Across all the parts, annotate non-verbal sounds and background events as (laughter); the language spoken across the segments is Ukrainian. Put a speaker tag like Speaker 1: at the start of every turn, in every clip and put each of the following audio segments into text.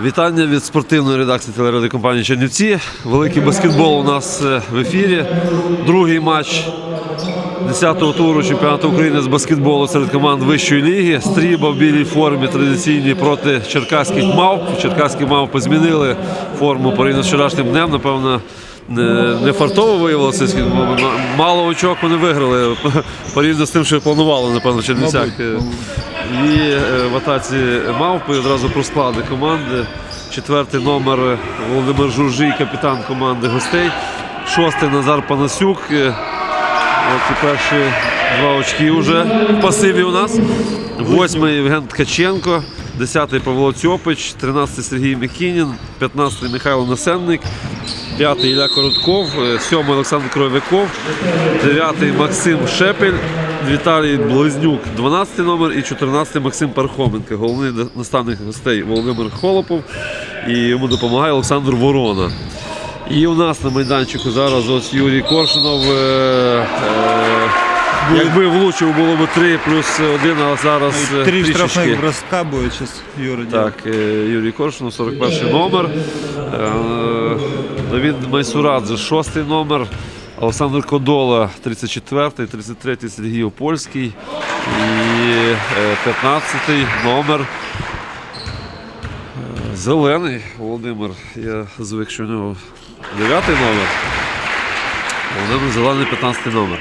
Speaker 1: Вітання від спортивної редакції телерадіокомпанії Чернівці. Великий баскетбол у нас е, в ефірі. Другий матч 10-го туру чемпіонату України з баскетболу серед команд вищої ліги. Стріба в білій формі традиційній проти черкаських мавп. Черкаські мавпи змінили форму порівняно з вчорашнім днем. Напевно, не, фартово виявилося. Мало очок вони виграли (laughs) порівняно з тим, що планували, напевно, Чернівцях. І е, в атаці мавпи одразу про склади команди. Четвертий номер Володимир Журжій, капітан команди гостей. Шостий Назар Панасюк. Е, От і перші два очки вже в пасиві у нас. Восьмий Євген Ткаченко, десятий Павло Цьопич, тринадцятий Сергій Мікінін, п'ятнадцятий Михайло Насенник, п'ятий Ілля Коротков, е, сьомий Олександр Кров'яков, дев'ятий Максим Шепель, Віталій Близнюк, 12 номер і 14 Максим Пархоменко. Головний наставник гостей Володимир Холопов. І йому допомагає Олександр Ворона. І у нас на майданчику зараз ось Юрій Коршунов. Е, е, якби влучив, було б 3 плюс 1, а зараз е,
Speaker 2: Три
Speaker 1: трішечки.
Speaker 2: штрафных броска сейчас Юра делать.
Speaker 1: Так, е, Юрій Коршунов, 41 номер. Е, Давід Майсурадзе, 6 номер. Олександр Кодола, 34-й, 33-й Сергій Опольський. І е, 15-й номер. е, Зелений Володимир. Я звик, що у нього 9 номер. Володимир Зелений, 15 номер.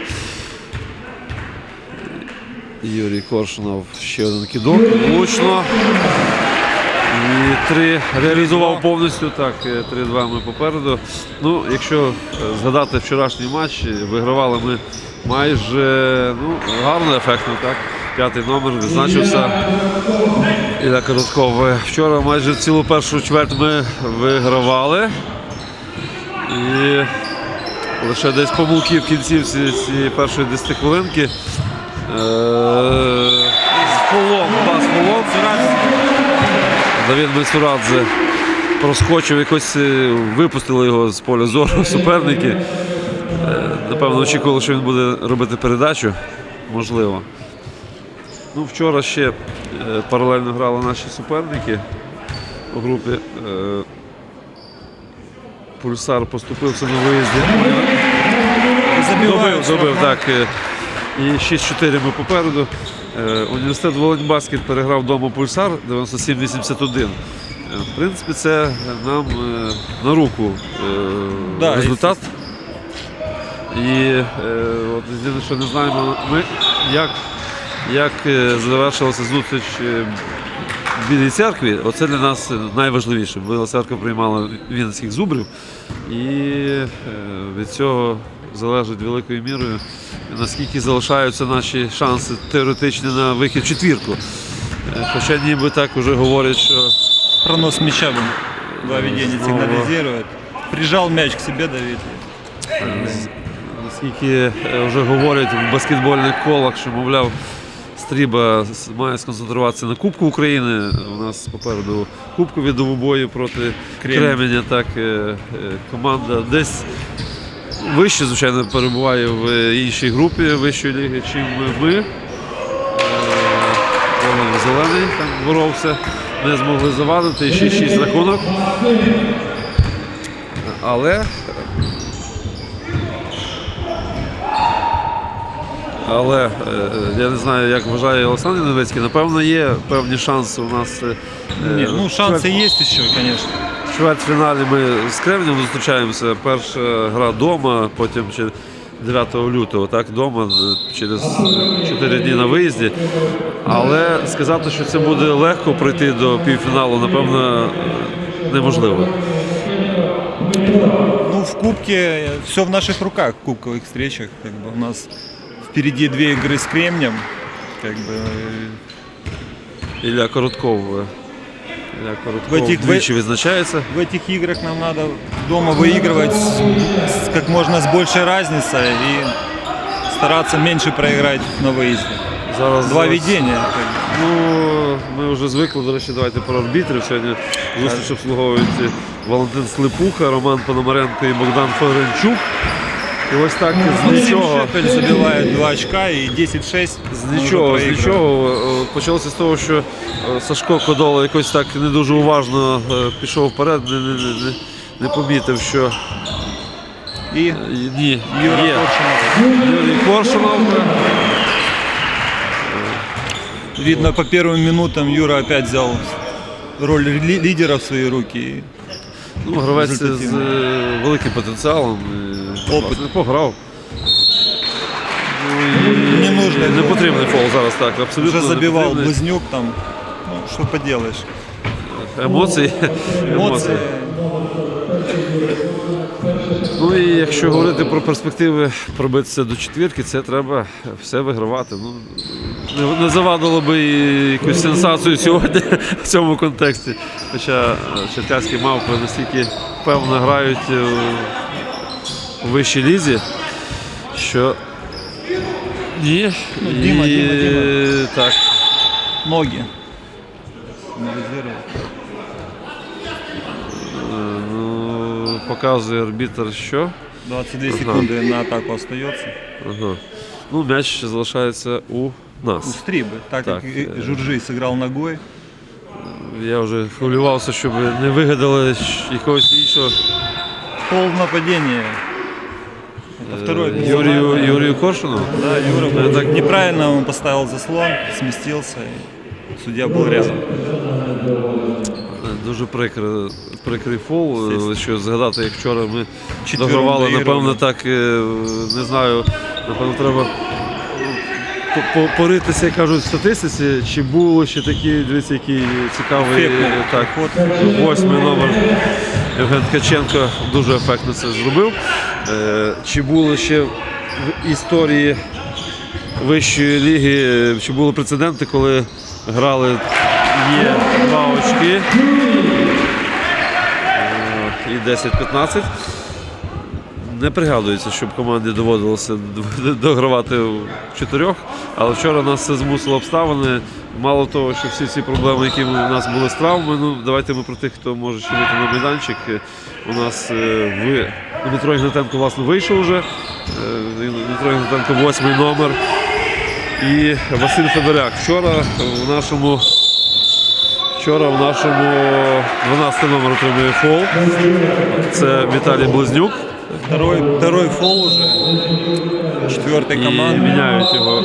Speaker 1: Юрій Коршунов ще один кидок. Влучно. І три реалізував повністю. Так, е, 3-2 ми попереду. Ну, якщо е, згадати вчорашній матч, вигравали ми майже ну, гарно, ефектно, так. П'ятий номер відзначився. Ілля Коротков. Е, Вчора майже цілу першу чверть ми вигравали. І лише десь помилки в кінцівці цієї першої 10 хвилинки. Е, Давід Мецурадзе проскочив, якось е, випустили його з поля зору (laughs) суперники. Е, Напевно, очікували, що він буде робити передачу. Можливо. Ну, вчора ще е, паралельно грали наші суперники у групі. Пульсар поступився на виїзді. Добив, добив, так. І 6-4 ми попереду. Е, Університет Волиньбаскет переграв вдома Пульсар 97-81. Е, В принципі, це нам е, на руку
Speaker 2: Да,
Speaker 1: результат. І от єдине, що не знаємо, ми як, як завершилася зустріч в Білій церкві, оце для нас найважливіше. Біла церква приймала вінницьких зубрів, і від цього залежить великою мірою, наскільки залишаються наші шанси теоретичні на вихід в четвірку. Е, Хоча ніби так вже говорять, що
Speaker 2: Пронос мяча
Speaker 1: Снова.
Speaker 2: сигнализирует. Прижал мяч к себе Давид.
Speaker 1: Наскільки е, вже говорять в баскетбольних колах, що, мовляв, Стріба має сконцентруватися на Кубку України. У нас попереду кубкові двобої проти. Кременя. Так, е, команда десь вище, звичайно, перебуває в іншій групі вищої ліги, чим ми. Е, Зелений там боровся, не змогли завадити. І 6-6 рахунок. Але Але е, я не знаю, як вважає Олександр Невецький. Напевно, є певні шанси у нас. е, е,
Speaker 2: ну шансы есть еще, конечно.
Speaker 1: В чвертьфіналі ми з Кремнем зустрічаємося. Перша гра вдома, потім чи 9 лютого, так, вдома, е, через 4 дні на виїзді. Але сказати, що це буде легко пройти до півфіналу, напевно, е, неможливо.
Speaker 2: Ну, в Кубке все в наших руках, в кубковых встречах. Как бы у нас впереди две игры с Кремнем. Как бы, э,
Speaker 1: Ілля Коротков. е, Ілля Коротков
Speaker 2: В этих-
Speaker 1: двічі відзначається.
Speaker 2: в этих играх нам надо дома выигрывать с, с как можно с большей разницей и стараться меньше проиграть на выезде.
Speaker 1: Зараз
Speaker 2: Два
Speaker 1: зараз-
Speaker 2: ведения. как бы.
Speaker 1: Ну, ми вже звикли, до речі, давайте про арбітрів. Сьогодні зустріч обслуговують Валентин Слепуха, Роман Пономаренко і Богдан Федоренчук. І ось так з
Speaker 2: Ну,
Speaker 1: нічого.
Speaker 2: Шепель забивает 2 очка и 10-6.
Speaker 1: З
Speaker 2: мы уже
Speaker 1: нічого, з
Speaker 2: проигрываем.
Speaker 1: нічого. Е, Почалося з того, що е, Сашко Кодола якось так не дуже уважно е, пішов вперед, не, не, не, не- не помітив, що
Speaker 2: И
Speaker 1: е, ні,
Speaker 2: Юра
Speaker 1: є.
Speaker 2: Коршунов.
Speaker 1: Юрій Коршунов. е,
Speaker 2: Видно, по первым минутам Юра опять взял роль ли- лидера в свои руки.
Speaker 1: Ну, гравець з е, великим потенціалом.
Speaker 2: Опит.
Speaker 1: Пограв. Ну, і
Speaker 2: Не нужно
Speaker 1: Не
Speaker 2: это.
Speaker 1: потрібний фол зараз так. Абсолютно
Speaker 2: Уже
Speaker 1: не
Speaker 2: забивал
Speaker 1: потрібний.
Speaker 2: Близнюк там. Ну, что поделаешь.
Speaker 1: Емоції.
Speaker 2: Эмоции.
Speaker 1: Ну і якщо говорити про перспективи пробитися до четвірки, це треба все вигравати. Ну, не, не завадило би і якусь сенсацію сьогодні в цьому контексті. Хоча черкаські мавпи настільки певно грають у вищій лізі, що ні.
Speaker 2: Діма,
Speaker 1: і,
Speaker 2: Діма, Діма.
Speaker 1: Так.
Speaker 2: Ноги. Анализировал.
Speaker 1: е, Ну, показує арбітр, що.
Speaker 2: 22
Speaker 1: Ага.
Speaker 2: секунды на атаку остается.
Speaker 1: Ага. Ну, м'яч залишається у
Speaker 2: У
Speaker 1: нас.
Speaker 2: Стрибы. Так,
Speaker 1: Так,
Speaker 2: как и-
Speaker 1: э,
Speaker 2: Журжи сыграл ногой.
Speaker 1: Я вже хвилювався, щоб не вигадали щ- якогось іншого
Speaker 2: Пол в нападении. Это второй.
Speaker 1: е, Юрію, Юрію Коршуну.
Speaker 2: Да, Юра
Speaker 1: Ну,
Speaker 2: был-
Speaker 1: так-
Speaker 2: неправильно он поставил заслон, сместился, и судья был рядом.
Speaker 1: Дуже прикрий, прикрий фол. е, Що згадати, як вчора ми
Speaker 2: Четвером
Speaker 1: догравали, напевно, так е, не знаю, напевно, треба по- по- поритися, як кажуть, в статистиці, чи було ще такі, дивіться, який цікавий е, так,
Speaker 2: проход.
Speaker 1: восьмий номер. Євген Ткаченко дуже ефектно це зробив. Чи було ще в історії вищої ліги, чи були прецеденти, коли грали є два очки е, і 10-15. Не пригадується, щоб команді доводилося догравати в чотирьох, але вчора нас це змусило обставини. Мало того, що всі ці проблеми, які у нас були з травмами, ну давайте ми про тих, хто може ще вийти на майданчик. Е, У нас е, в Дмитро Ігнатенко власне вийшов вже. Дмитро Ігнатенко восьмий номер. І Василь Федоряк. Вчора в нашому Вчора в нашому 12 номер отримує фол. Це Віталій Близнюк.
Speaker 2: Второй, второй фол уже. Четвертой
Speaker 1: І
Speaker 2: команды.
Speaker 1: міняють його.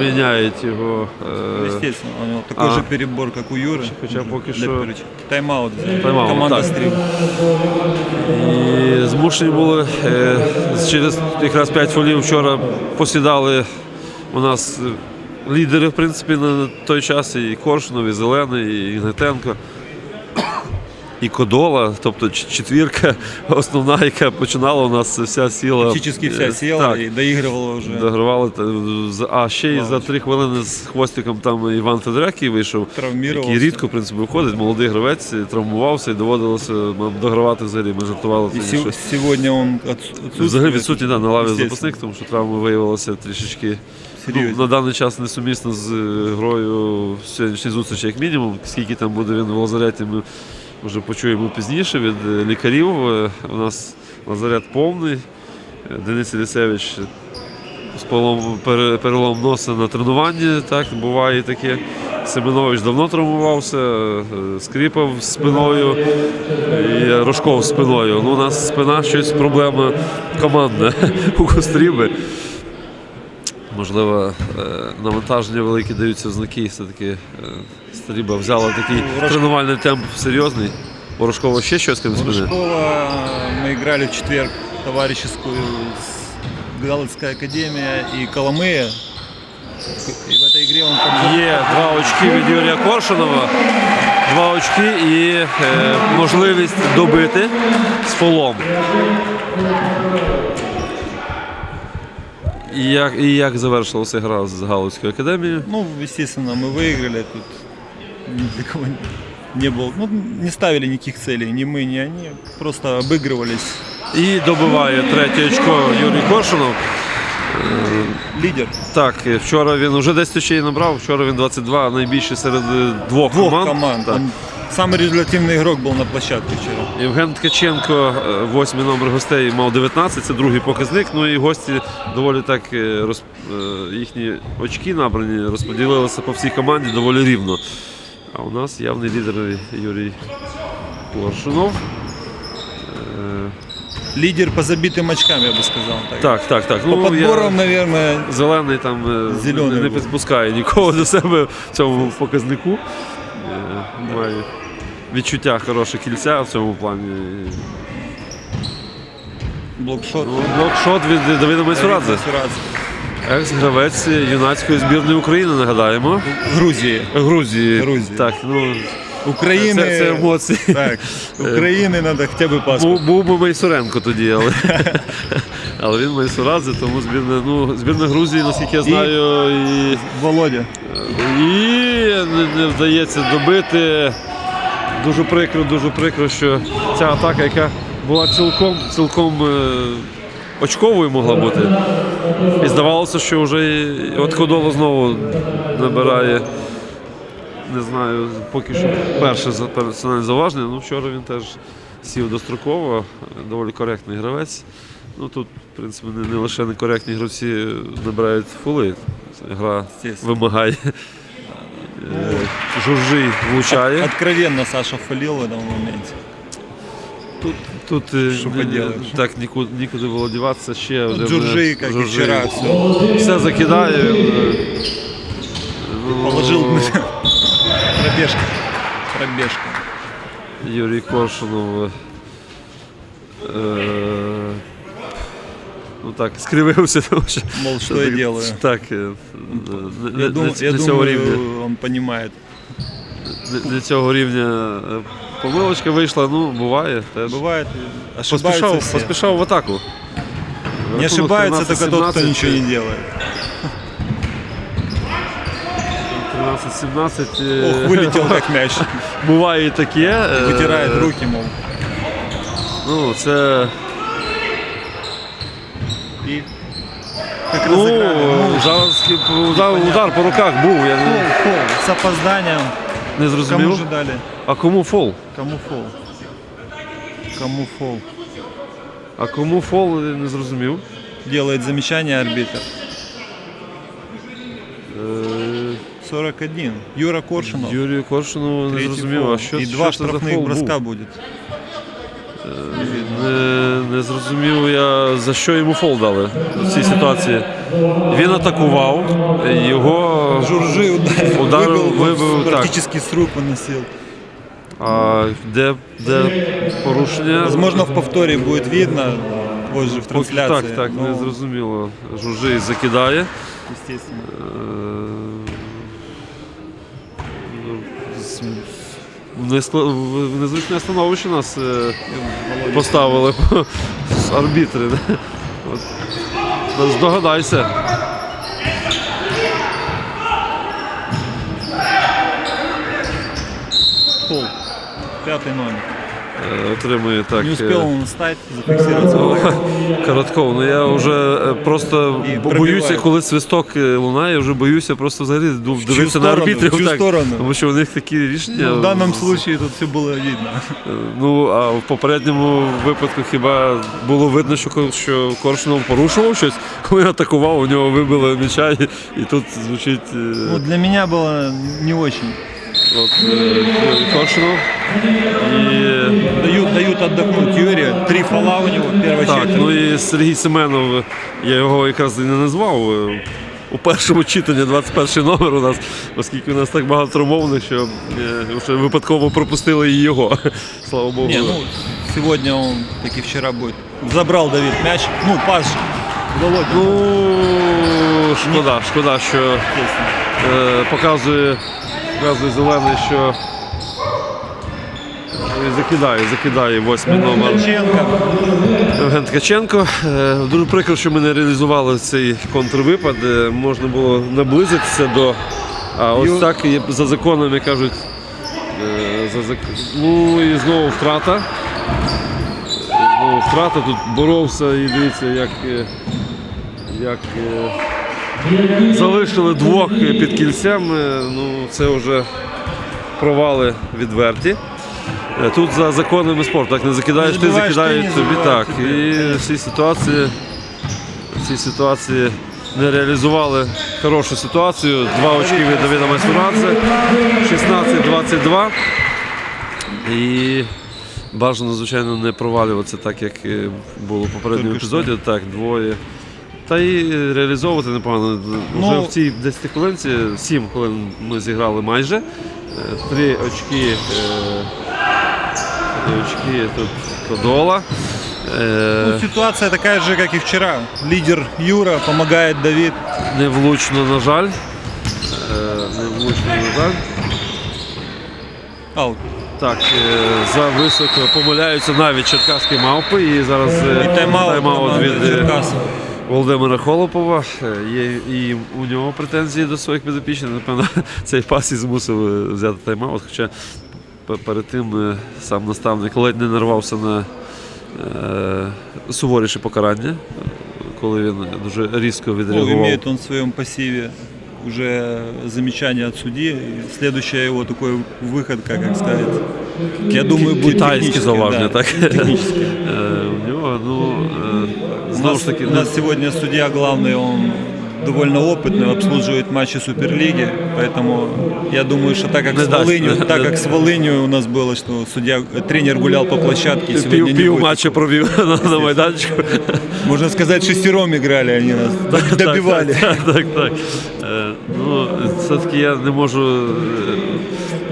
Speaker 1: Міняють його. е,
Speaker 2: Естественно, у него такой
Speaker 1: А.
Speaker 2: же перебор, как у Юры.
Speaker 1: Хотя поки що-
Speaker 2: Тайм-аут.
Speaker 1: Тайм-аут,
Speaker 2: Команда
Speaker 1: так.
Speaker 2: стрим.
Speaker 1: І змушені були е, через якраз 5 фолів вчора посідали у нас е, лідери, в принципі, на той час і Коршунов, і Зелений, і Ігнатенко, і Кодола, тобто четвірка (laughs) основна, яка починала у нас вся сіла.
Speaker 2: Практически вся села
Speaker 1: так,
Speaker 2: и доигрывала уже.
Speaker 1: Догравали, а ще й за три хвилини з хвостиком там Іван Федоряк, який вийшов, який рідко в принципі виходить, молодий гравець, травмувався і доводилося нам догравати взагалі. Ми жартували
Speaker 2: И
Speaker 1: тоді, що
Speaker 2: сегодня он отс-
Speaker 1: взагалі відсутній да, на лаві запасних, тому що травма виявилася трішечки ну, на даний час несумісна з е, грою сьогоднішній зустрічі, як мінімум. Скільки там буде він в лазареті, ми вже почуємо пізніше від е, лікарів. Е, У нас лазарет повний. Денис Ілісевич з полом, пере- перелом носа на тренуванні, так, буває таке. Семенович давно травмувався, скріпав спиною і Рожков спиною. Ну, у нас спина щось проблема командна (laughs) у Костріби. Можливо, е, навантаження великі даються в знаки. Все-таки е, Стріба взяла такий
Speaker 2: Рожков-
Speaker 1: тренувальний темп серйозний. У Рожкова ще щось крім спини.
Speaker 2: Рыжкова мы играли в четверг товарищескую с Галицкая академия и Коломыя. И в этой игре он победил.
Speaker 1: Є два очки від Юрія Коршунова. Два очки і е, можливість добити з фолом. І як, і як завершилася гра з Галицькою академією?
Speaker 2: Ну, естественно, мы выиграли тут. Ни для кого не было. Ну, не ставили никаких целей, ни мы, ни они. Просто обыгрывались.
Speaker 1: І добиває третє очко Юрій Коршунов.
Speaker 2: Лидер.
Speaker 1: Так, е, вчора він вже 10 очей набрав, вчора він 22, найбільший серед е, двох,
Speaker 2: Двух
Speaker 1: команд.
Speaker 2: команд.
Speaker 1: Так.
Speaker 2: Он самый результативный игрок был на площадке вчера.
Speaker 1: Євген Ткаченко, е, восьмий номер гостей, мав 19, це другий показник. Ну і гості доволі так е, роз, е, їхні очки набрані розподілилися по всій команді доволі рівно. А у нас явний лідер Юрій Коршунов. Е,
Speaker 2: Лидер по забитым очкам, я бы сказал. Так.
Speaker 1: Так, так, так.
Speaker 2: По
Speaker 1: Ну,
Speaker 2: подборам,
Speaker 1: я...
Speaker 2: наверное,
Speaker 1: Зелений там е,
Speaker 2: Зелений
Speaker 1: не, не
Speaker 2: був.
Speaker 1: підпускає нікого до себе в цьому показнику. Е, Має відчуття хороше кільця в цьому плані.
Speaker 2: блокшот.
Speaker 1: Ну, блокшот від Давида Майсурадзе.
Speaker 2: Сурадзе.
Speaker 1: Екс-гравець юнацької збірної України, нагадаємо.
Speaker 2: Грузии.
Speaker 1: Грузії.
Speaker 2: Грузії.
Speaker 1: Так, ну,
Speaker 2: Украины.
Speaker 1: це, це емоції.
Speaker 2: Так, Украины надо хотя бы паспорт.
Speaker 1: Був, був би Майсуренко тоді, але, але він Майсурадзе, тому збірна, ну, збірна Грузії, наскільки я знаю, і,
Speaker 2: Володя.
Speaker 1: і не, не вдається добити. Дуже прикро, дуже прикро, що ця атака, яка була цілком, цілком е, очковою могла бути. І здавалося, що вже от Ходоло знову набирає, не знаю, поки що перше персональне зауваження. Ну, вчора він теж сів достроково, доволі коректний гравець. Ну тут, в принципі, не лише некоректні гравці набирають фули. Гра вимагає. Е, влучає.
Speaker 2: Откровенно Саша фалил в этом моменте.
Speaker 1: Тут, тут е,
Speaker 2: Що поділаєш?
Speaker 1: так нікуди, нікуди було діватися ще один.
Speaker 2: Джуржи,
Speaker 1: е,
Speaker 2: и
Speaker 1: Журжий.
Speaker 2: вчера, все.
Speaker 1: Все закидає. е, ну,
Speaker 2: Положил (laughs) пробежка. Пробежка.
Speaker 1: Юрій Коршунов. е, е, Ну так, скривився, тому що.
Speaker 2: Мол, что я делаю?
Speaker 1: Так, е, не,
Speaker 2: Я,
Speaker 1: не-
Speaker 2: дум-
Speaker 1: не
Speaker 2: я
Speaker 1: цього
Speaker 2: думаю,
Speaker 1: рівня.
Speaker 2: он понимает.
Speaker 1: Не, не цього рівня е, помилочка вийшла, ну, буває теж.
Speaker 2: Бывает, ошибаются
Speaker 1: Поспішав,
Speaker 2: все.
Speaker 1: поспішав в атаку.
Speaker 2: Не
Speaker 1: Рахунок
Speaker 2: ошибается только тот, кто
Speaker 1: 13-17.
Speaker 2: ничего не делает.
Speaker 1: 13-17. е,
Speaker 2: Ох, вылетел как мяч. (laughs)
Speaker 1: Буває і таке. е,
Speaker 2: Вытирает руки, мол.
Speaker 1: Ну, це.
Speaker 2: как
Speaker 1: Ну,
Speaker 2: разыграли. Ну,
Speaker 1: зараз удар, удар по руках був. Я
Speaker 2: фол,
Speaker 1: не,
Speaker 2: фол. С опозданием.
Speaker 1: не
Speaker 2: Кому
Speaker 1: зрозумів.
Speaker 2: же дали?
Speaker 1: А кому фол?
Speaker 2: Кому фол? Кому фол?
Speaker 1: А кому фол я не зрозумів.
Speaker 2: Делает замечание арбитр.
Speaker 1: Е,
Speaker 2: 41. Юра Коршунов.
Speaker 1: Юрію Коршунову не
Speaker 2: Третий
Speaker 1: зрозумів.
Speaker 2: фол.
Speaker 1: А що,
Speaker 2: И
Speaker 1: що
Speaker 2: два
Speaker 1: це за
Speaker 2: штрафных
Speaker 1: фол
Speaker 2: броска
Speaker 1: був?
Speaker 2: будет.
Speaker 1: Не, не зрозумів я, за що йому фол дали в цій ситуації. Він атакував, його
Speaker 2: Журжи ударил,
Speaker 1: Ударил,
Speaker 2: выбил,
Speaker 1: выбил, так.
Speaker 2: практически с рук выносил.
Speaker 1: А, де, де порушення?
Speaker 2: Возможно, в повторе будет видно позже в трансляции.
Speaker 1: Так, так,
Speaker 2: но,
Speaker 1: не зрозуміло. Жужжий закидає.
Speaker 2: естественно.
Speaker 1: Е, ну, з- в незвичне становище нас е, поставили арбітри. Здогадайся.
Speaker 2: п'ятий Пятый номер.
Speaker 1: Е, Отримує так.
Speaker 2: Не
Speaker 1: е,
Speaker 2: успел он встать, зафиксироваться.
Speaker 1: Коротков, ну я вже е, просто боюся, коли свисток е, лунає, я вже боюся просто взагалі дивитися на
Speaker 2: сторону?
Speaker 1: арбітрів. Так,
Speaker 2: сторону?
Speaker 1: Тому що у них такі рішення.
Speaker 2: Ну, в данном
Speaker 1: з-
Speaker 2: случае тут все было видно.
Speaker 1: Е, Ну, а в попередньому випадку хіба було видно, що, що Коршунов порушував щось, коли атакував, у нього вибили м'яча, і, і тут звучить е,
Speaker 2: Ну, для меня было не очень.
Speaker 1: От, е, Коршунов. І,
Speaker 2: Дают, дают отдохнуть Юрию. Три фола у него, первая
Speaker 1: так,
Speaker 2: четверть.
Speaker 1: ну і Сергій Семенов, я його якраз і не назвав. е, У першому читанні 21 номер у нас, оскільки у нас так багато травмованих, що е, вже випадково пропустили і його. (laughs) Слава Богу.
Speaker 2: Не, ну, сегодня он, как и вчера, будет. Забрал Давид мяч. Ну, пас. Володя.
Speaker 1: Ну, шкода, шкода, що е, показує, показує зелений, що закидає, закидає восьмий номер. Євген Ткаченко. Е, Дуже прикро, що ми не реалізували цей контрвипад. Е, Можна було наблизитися до. А ось так за законом, як кажуть. е, За зак... Ну і знову втрата. Знову втрата. Тут боровся і дивіться, як, як залишили двох під кільцем. Ну, це вже провали відверті. Е, Тут за законами спорту, так не закидаєш, ти
Speaker 2: не
Speaker 1: тобі так. І всі ситуації, всі ситуації не реалізували хорошу ситуацію. Два очки від Давида Майсурадзе, 16-22. І бажано, звичайно, не провалюватися так, як е, було в попередньому епізоді. Так, двоє. Та і реалізовувати непогано. Вже
Speaker 2: Ну,
Speaker 1: в цій 10 хвилинці, 7 хвилин ми зіграли майже. Е, Три очки, е, три очки тут Кодола. Е,
Speaker 2: Ну, ситуация такая же, как и вчера. Лидер Юра, помогает Давид.
Speaker 1: Невлучно, на жаль. Е, Невлучно, на жаль.
Speaker 2: Аут.
Speaker 1: Так, е, за високо помиляються навіть черкаські мавпи. І зараз е,
Speaker 2: І тайм-аут
Speaker 1: від е,
Speaker 2: Черкасів.
Speaker 1: Володимира Холопова. Е, Є і у нього претензії до своїх підопічних. Напевно, (laughs) цей пас і змусив е, взяти тайм-аут. Хоча перед тим е, сам наставник ледь не нарвався на суворіше покарання, коли він дуже різко відреагував.
Speaker 2: имеет он в своем пассиве уже замечание от судьи. И следующий его такой выход, как, сказать, я думаю, будет
Speaker 1: Китайське
Speaker 2: технический,
Speaker 1: зауваження,
Speaker 2: да,
Speaker 1: так?
Speaker 2: технический. (laughs)
Speaker 1: Е, У нього, ну, е,
Speaker 2: У
Speaker 1: знову
Speaker 2: нас,
Speaker 1: ж таки,
Speaker 2: у нас сегодня судья главный, он довольно опытный, обслуживает матчи Суперлиги, поэтому я думаю, что так как
Speaker 1: Не
Speaker 2: с
Speaker 1: даст.
Speaker 2: Волынью, так как с Волынью у нас было, что судья, тренер гулял по площадке, сегодня
Speaker 1: пів,
Speaker 2: не
Speaker 1: пів
Speaker 2: будет
Speaker 1: матча провів на, на майданчику.
Speaker 2: Можно сказать, шестером играли, они нас добивали.
Speaker 1: Так, так, так. так. Е, Ну, все-таки я не можу. е, э,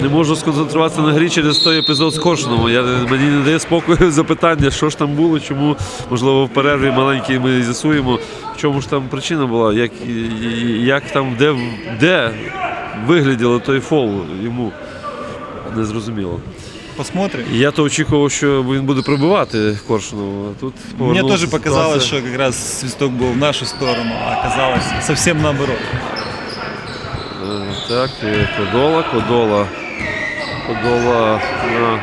Speaker 1: не можу сконцентруватися на грі через той епізод з Коршуном. Я, мені не дає спокою (laughs) запитання, що ж там було, чому, можливо, в перерві маленькій ми з'ясуємо, в чому ж там причина була, як, як там, де, де вигляділо той фол йому. Незрозуміло.
Speaker 2: Посмотрим.
Speaker 1: Я то очікував, що він буде пробивати Коршунова. а Тут повернулася
Speaker 2: тоже показалось,
Speaker 1: ситуація.
Speaker 2: что как раз свисток был в нашу сторону, а оказалось совсем наоборот.
Speaker 1: Е, Так, Кодола, Кодола. Кодола на...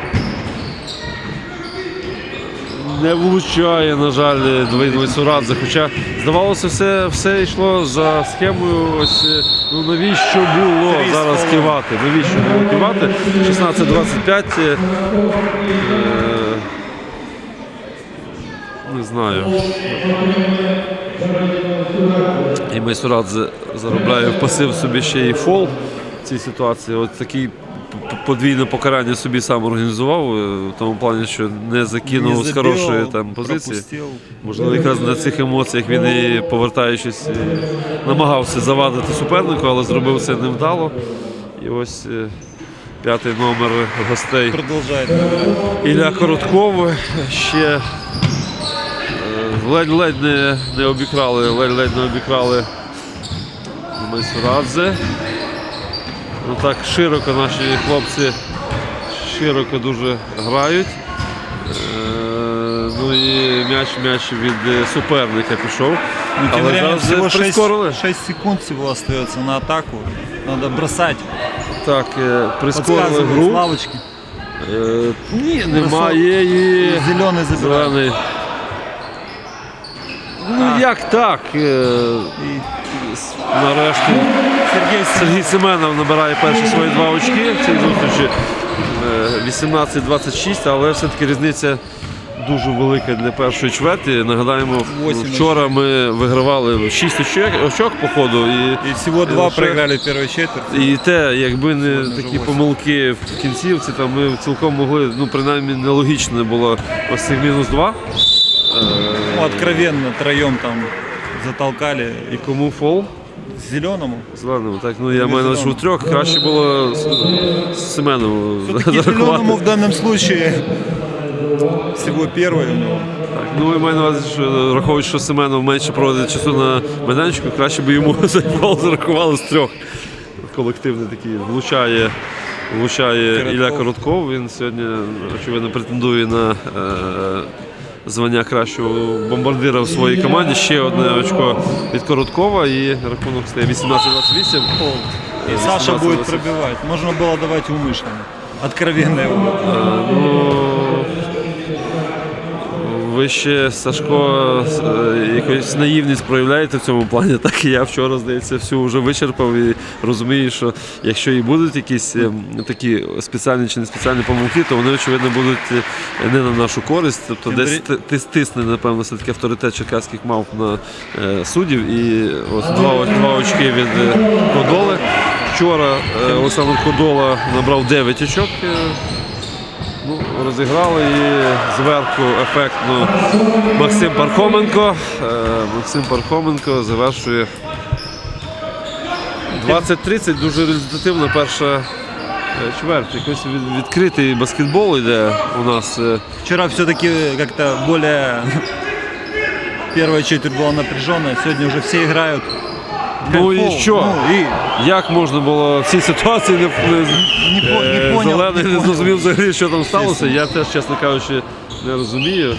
Speaker 1: не влучає, на жаль, Давид Майсурадзе. Хоча здавалося, все, все йшло за схемою. Ось е, ну навіщо було зараз кивати? Навіщо було кивати? 16-25. е, е, Не знаю. І Майсурадзе заробляє в пасив собі ще і фол в цій ситуації. От такий подвійне покарання собі сам організував, е, в тому плані, що не закинув
Speaker 2: Не
Speaker 1: з хорошої там позиції.
Speaker 2: пропустил.
Speaker 1: Можливо, якраз на цих емоціях він і повертаючись, е, намагався завадити супернику, але зробив це невдало. І ось е, п'ятий номер гостей. Ілля Коротков ще ледь-ледь не, не обікрали, ледь-ледь не обікрали Майсурадзе. Ну так широко наші хлопці широко дуже грають. Е, ну і м'яч, м'яч від е, суперника пішов.
Speaker 2: Ну, тем
Speaker 1: Але
Speaker 2: временем всего
Speaker 1: е,
Speaker 2: 6,
Speaker 1: прискорили.
Speaker 2: 6 секунд всего остается на атаку. Надо бросать.
Speaker 1: Так, е, прискорили
Speaker 2: Подсказывают
Speaker 1: гру.
Speaker 2: лавочки.
Speaker 1: Е, ні, немає і
Speaker 2: Зеленый забирает.
Speaker 1: Зелений. Ну як так? Е, с- Нарешті Сергій Семенов набирає перші свої два очки в цій зустрічі. Е, 18-26, але все-таки різниця дуже велика для першої чверті. Нагадаємо, вчора ми вигравали 6 очок, по ходу. І,
Speaker 2: И всего два проиграли в первой четверти.
Speaker 1: і те, якби не такі помилки в кінцівці, там ми цілком могли, ну принаймні нелогічно було ось цих мінус два.
Speaker 2: Ну, откровенно троем там затолкали.
Speaker 1: І кому фол?
Speaker 2: Зеленому.
Speaker 1: Зеленому, так ну я маю на що у трьох краще було з, з
Speaker 2: Все-таки зеленому
Speaker 1: зарахувати.
Speaker 2: в данном случае всего первый у него.
Speaker 1: Так, ну я маю на увазі, що враховуючи, що Семенов менше проводить часу на майданчику, краще би йому (laughs) цей фол зарахували з трьох. Колективний такий влучає, влучає
Speaker 2: Коротков.
Speaker 1: Ілля Коротков. Він сьогодні, очевидно, претендує на е, звання кращого бомбардира в своїй команді. Ще одне очко від Короткова і рахунок стає 18-28.
Speaker 2: И Саша
Speaker 1: 18-28.
Speaker 2: будет пробивать. Можно было давать умышленно. Откровенно его.
Speaker 1: Ну, ще Сашко е, якусь наївність проявляєте в цьому плані, (laughs) так і я вчора, здається, всю вже вичерпав і розумію, що якщо і будуть якісь е, такі спеціальні чи не спеціальні помилки, то вони, очевидно, будуть е, не на нашу користь. Тобто десь стисне, напевно, все-таки авторитет черкаських мав на суддів. І ось два, два очки від Кодоли. Вчора Олександр Кодола набрав 9 очок. Ну, розіграли і зверху ефектно Максим Пархоменко. Е, Максим Пархоменко завершує 20-30, дуже результативна перша е, чверть. Якось від- відкритий баскетбол йде у нас. е.
Speaker 2: Вчера все-таки как-то более... (laughs) Первая четверть была напряженная, сегодня уже все играют.
Speaker 1: Ну і що?
Speaker 2: Ну,
Speaker 1: Як можна було в цій ситуації не, не,
Speaker 2: не, по- не
Speaker 1: е, зелений
Speaker 2: не
Speaker 1: зрозумів взагалі, що там сталося. Я теж, чесно кажучи, не розумію.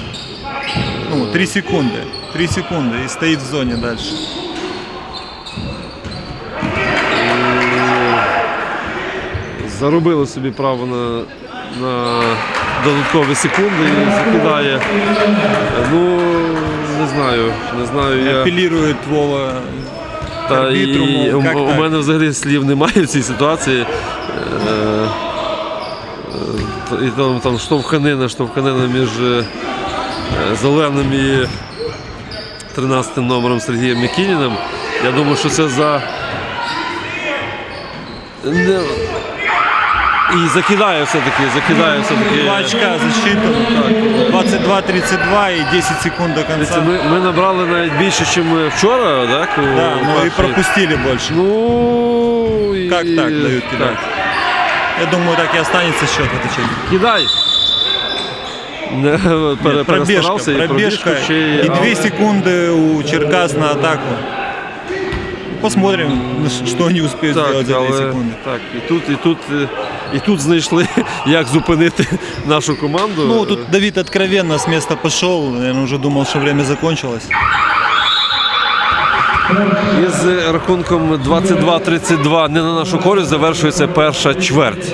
Speaker 2: Ну, три секунды. Три секунды и стоит в зоне дальше.
Speaker 1: заробили собі право на, на додаткові секунди і закидає. Ну, не знаю, не знаю. Я,
Speaker 2: Апеллирует Вова к
Speaker 1: та, і, у, у мене взагалі слів немає в цій ситуації. Е, е, і там, там штовханина, штовханина між е, зеленим і 13 номером Сергієм Мікініним. Я думаю, що це за. Не... І закидає все-таки, закидає все-таки.
Speaker 2: Два очка засчитано. 22-32 и 10 секунд до
Speaker 1: Це
Speaker 2: конца.
Speaker 1: Ми, ми набрали навіть більше, ніж вчора, так? у
Speaker 2: Да, но и
Speaker 1: першій.
Speaker 2: пропустили больше.
Speaker 1: Ну, і...
Speaker 2: Как так дают кидать?
Speaker 1: Так.
Speaker 2: Я думаю, так и останется счет в этой четверти.
Speaker 1: Кидай! Не, пере- (laughs)
Speaker 2: Нет, пробежка,
Speaker 1: перестарався і
Speaker 2: пробежка
Speaker 1: пробіжку ще й-
Speaker 2: и 2
Speaker 1: але-
Speaker 2: секунды у Черкас на атаку. Посмотрим, ну, ш- что они успеют
Speaker 1: Так,
Speaker 2: сделать за 2
Speaker 1: але,
Speaker 2: секунды.
Speaker 1: так, і тут, і тут, е, і тут знайшли, (laughs) як зупинити (laughs) нашу команду.
Speaker 2: Ну, тут Давид откровенно з міста пішов, він вже думав, що время закончилось.
Speaker 1: Із рахунком 22-32 не на нашу користь завершується перша чверть.